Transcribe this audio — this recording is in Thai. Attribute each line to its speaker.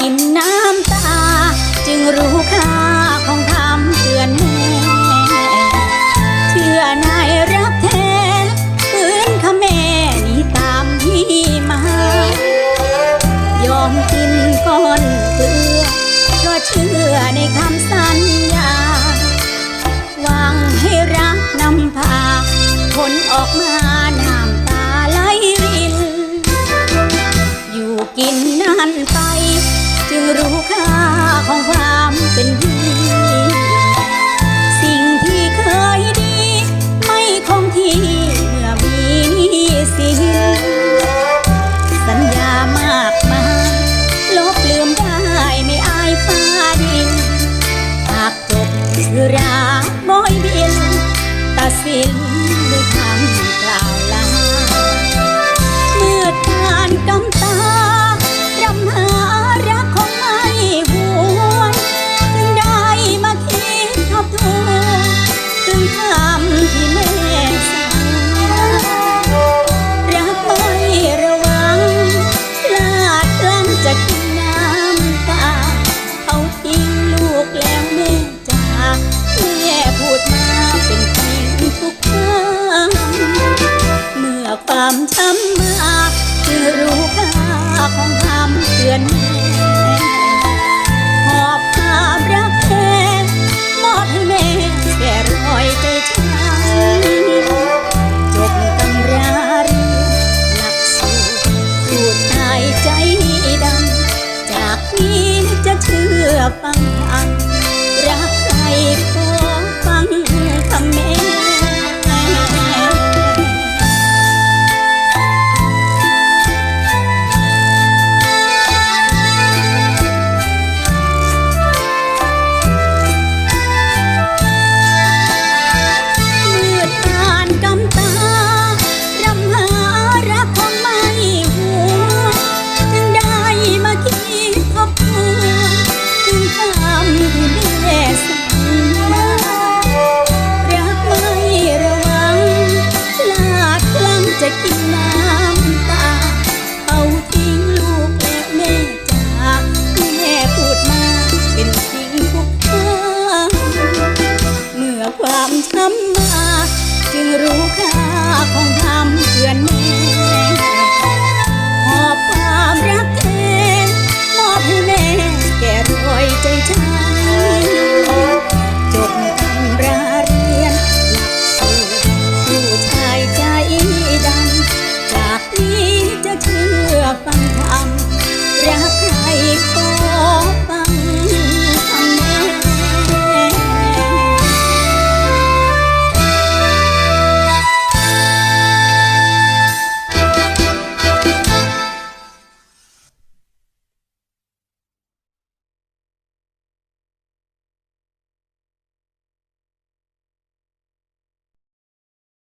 Speaker 1: กินน้ำตา จึงรู้ค่าของคำเตือนแม่เชื่อนายรักแท้คืนขแม่นี้ตามพี่มา ยอมกินก้อนเกลือเพราะเชื่อในคำสัญญาหวังให้รักนำพาผลออกมาน้ำตาไหลรินอยู่กินนั่น Hill ความช้ำมาคือรู้ค่าของคำเตือนหอบภาพรักแท้มอดให้แม่แก่รอยใจฉันจบตำราเรียนหลักสูตรสูตรตายใจดำ จากนี้จะเชื่อฟัง